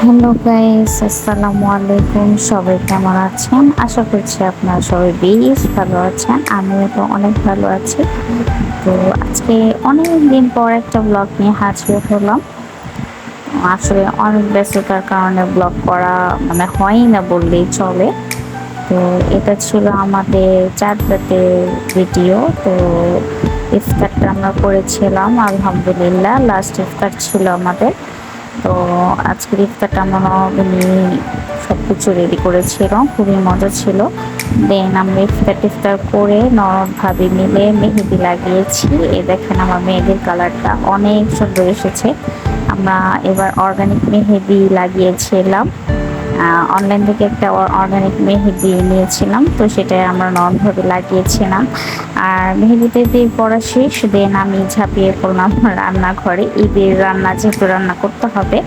Hello guys, আসসালামু আলাইকুম। সবাই কেমন আছেন? আশা করছি আপনারা সবাই বেশ ভালো আছেন। আমিও তো অনেক ভালো আছি। তো আজকে অনেক দিন পর একটা ব্লগ নিয়ে হাজির হলাম। আসলে অনেক ব্যস্ততার কারণে ব্লগ করা মানে হয়ই না বললেই চলে। তো এটা ছিল আমাদের চার রাতের ভিডিও তো ইফতারটা আমরা করেছিলাম, আলহামদুলিল্লাহ। লাস্ট ইফতার ছিল আমাদের। তো আজকের ইফতারটা মনে উনি সব কিছু রেডি করেছিল খুবই মজা ছিল। দেন আমরা ইফতার টিফতার করে নরমভাবে মিলে মেহেদি লাগিয়েছি। এ দেখেন আমার মেহেদির কালারটা অনেক সুন্দর এসেছে। আমরা এবার অর্গানিক মেহেদি লাগিয়েছিলাম। অনলাইন থেকে একটা অর্গানিক মেহেদি নিয়েছিলাম, তো সেটা আমরা নরমভাবে লাগিয়েছিলাম। আর মেহেদিতে দিয়ে পড়া শেষ দেন আমি ঝাঁপিয়ে পড়লাম রান্নাঘরে। ঈদের রান্না যেহেতু রান্না করতে হবে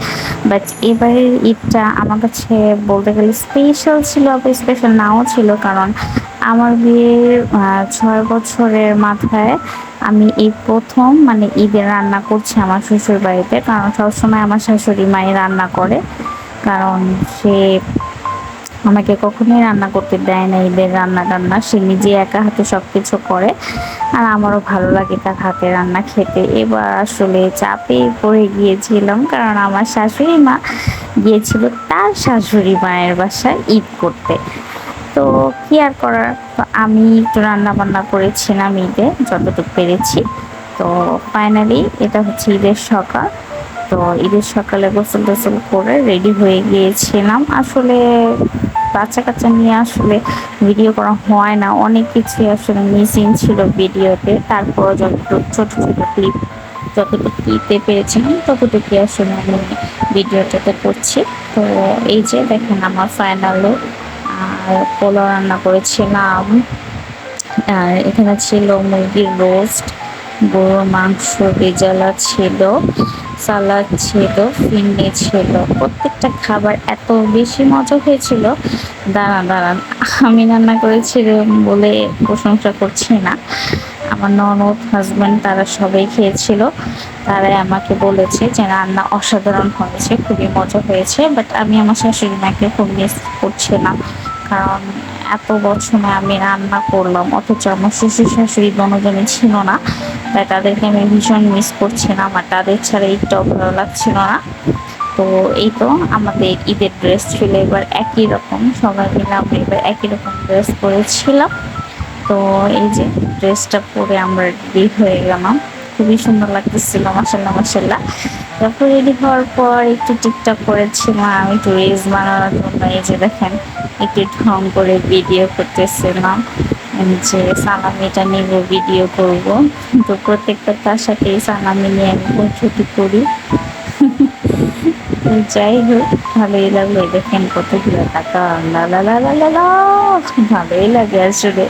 বাট এবারের ঈদটা আমার কাছে বলতে গেলে স্পেশাল ছিল, আবার স্পেশাল নাও ছিল, কারণ আমার বিয়ের ছয় বছরের মাথায় আমি এই প্রথম মানে ঈদের রান্না করছি আমার শ্বশুর বাড়িতে কারণ সবসময় আমার শাশুড়ি মাই রান্না করে। কারণ সে আমাকে কখনোই রান্না করতে দেয় না ঈদের রান্না টান্না। সে নিজে একা হাতে সব কিছু করে আর আমারও ভালো লাগে তার হাতে রান্না খেতে। এবার আসলে চাপে পড়ে গিয়েছিলাম কারণ আমার শাশুড়ি মা গিয়েছিল তার শাশুড়ি মায়ের বাসায় ঈদ করতে। তো কি আর করার? আমি একটু রান্না বান্না করেছিলাম ঈদে, যতটুকু পেরেছি। তো ফাইনালি এটা হচ্ছে ঈদের সকাল। তো ঈদের সকালে গোসল টোসল করে রেডি হয়ে গিয়েছিলাম। আসলে বাচ্চা কাচ্চা নিয়ে আসলে ভিডিও করা হয় না। অনেক কিছুই আসলে মিসিং ছিল ভিডিওতে তারপর যতটুকু ছোট ছোট ক্লিপ যতটুকু দিতে পেরেছিলাম ততটুকু আসলে আমি ভিডিওটাতে করছি। তো এই যে দেখেন আমার ফাইনাল আর পোলো রান্না করেছিলাম। আর এখানে ছিল মুরগির রোস্ট গরুর মাংস রেজালা ছিল। সালাদ ছিল, ফিন্নি ছিল। প্রত্যেকটা খাবার এত বেশি মজা হয়েছিল। দাঁড়ান দাঁড়ান, আমি রান্না করেছিলাম বলে প্রশংসা করছি না। আমার ননদ হাজব্যান্ড তারা সবাই খেয়েছিল। তারাই আমাকে বলেছে যে রান্না অসাধারণ হয়েছে, খুবই মজা হয়েছে বাট আমি আমার শাশুড়ি মাকে খুব মিস করছিলাম কারণ এত বছরে আমি রান্না করলাম, অথচ আমার শ্বশুর শাশুড়ি দনোজনে ছিল না, তাই তাদেরকে আমি ভীষণ মিস করছিলাম আর তাদের ছাড়া একটাও ভালো লাগছিল না। তো এই তো আমাদের ঈদের ড্রেস ছিল এবার একই রকম, সবাই মিলে আমরা এবার একই রকম ড্রেস পরেছিলাম। তো এই যে ড্রেসটা পরে আমরা রেডি হয়ে গেলাম, খুবই সুন্দর লাগতেছিল মাসাল্লাহ মাসাল্লাহ তারপর রেডি হওয়ার পর একটু টিকটক করেছিলাম, একটু রিলস বানানোর জন্য, এই যে দেখেন একটু ঢং করে ভিডিও করতেছিলাম যে সালামিটা নিব ভিডিও করব। তো প্রত্যেকটা তার সাথে সালামি নিয়ে আমি ছুটি করি। যাই হোক, ভালোই লাগল। দেখেন কতগুলো টাকা। ভালোই লাগে আসলে।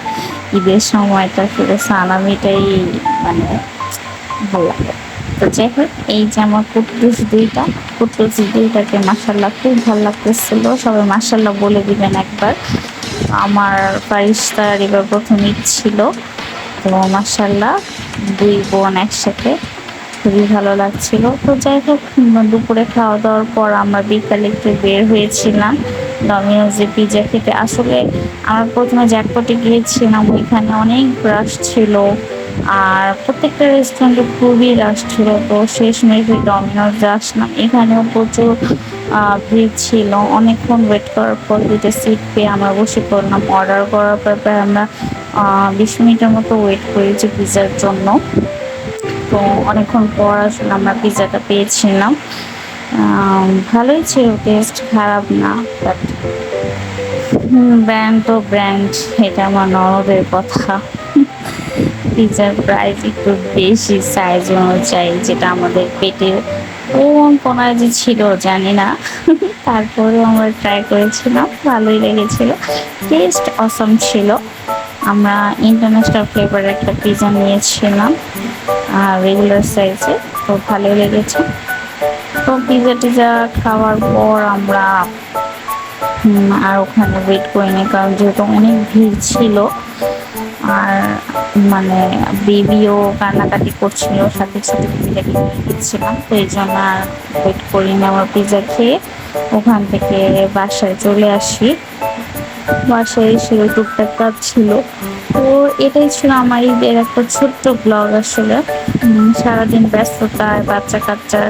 ঈদের সময়টা শুধু সালামিটাই মানে ভালো লাগে। তো যাই হোক, এই যে আমার কুটলুস দুইটা কুটলুস দুইটাকে মাসাল্লাহ খুব ভালো লাগতেছিল। সবাই মাসাল্লাহ বলে দিবেন একবার। আমার ফারিস্তার এবার প্রথম ঈদ ছিল। তো মাসাল্লাহ দুই বোন একসাথে খুবই ভালো লাগছিল। তো যাই হোক, দুপুরে খাওয়া দাওয়ার পর আমরা বিকালে একটু বের হয়েছিলাম। ডমিনোজে পিজা খেতে, আসলে আমরা প্রথমে জ্যাকপটে গিয়েছিলাম, ওইখানে অনেক ব্রাশ ছিল। আর প্রত্যেকটা রেস্টুরেন্টে খুবই রাশ ছিল, তো শেষ মেয়ে ডমিনোজ আসলাম এখানেও প্রচুর ভিড় ছিল। অনেকক্ষণ ওয়েট করার পর দুটো সিট পেয়ে আমরা বসে পড়লাম। অর্ডার করার পর প্রায় আমরা বিশ মিনিটের মতো ওয়েট করেছি পিজার জন্য। তো অনেকক্ষণ পর আসলে আমরা পিজাটা পেয়েছিলাম। ভালোই ছিল টেস্ট খারাপ না বাট ব্র্যান্ড তো ব্র্যান্ড এটা আমার নরদের কথা। পিজার প্রাইস একটু বেশি সাইজ অনুযায়ী যেটা আমাদের পেটের কোন কোনায় যে ছিল জানি না। তারপরেও আমরা ট্রাই করেছিলাম, ভালোই লেগেছিল। টেস্ট অসম ছিল। আমরা ইন্টারন্যাশনাল ফ্লেভারের একটা পিজা নিয়েছিলাম রেগুলার সাইজে তো ভালোই লেগেছে। তো পিজা টিজা খাওয়ার পর আমরা আর ওখানে ওয়েট করিনি, কারণ যেহেতু অনেক ভিড় ছিল আর মানে বেবিও কান্নাকাটি করছিল, সাথে ছোট বেবিটাকে নিয়ে গেছিলাম তো এই জন্য আর ওয়েট করি না আমার পিজা খেয়ে। ওখান থেকে বাসায় চলে আসি। বাসায় এসে টুকটাক কাজ ছিল। তো এটাই ছিল আমার ঈদের একটা ছোট্ট ব্লগ আসলে। সারাদিন ব্যস্ততায় বাচ্চা কাচ্চা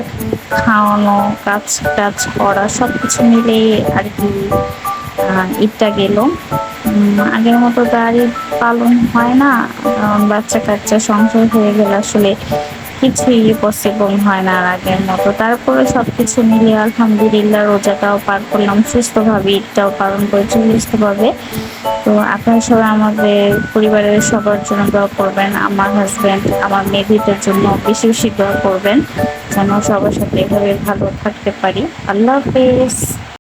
খাওয়ানো কাজ টাজ করা সব কিছু মিলেই আর কি ঈদটা গেল। আগের মতো ঈদ পালন হয় না। বাচ্চা কাচ্চা সংসার হয়ে গেলে আসলে কিছুই পসিবল হয় না আগের মতো। তারপরে সবকিছু মিলিয়ে আলহামদুলিল্লাহ রোজাটাও পার করলাম, সুস্থভাবে ঈদটাও পালন করেছি সুস্থভাবে। তো আপনারা সবাই আমাদের পরিবারের সবার জন্য দোয়া করবেন, আমার হাজব্যান্ড আমার মেয়েদের জন্য বেশি বেশি দোয়া করবেন, যেন সবার সাথে এভাবে ভালো থাকতে পারি। আল্লাহ হাফেজ।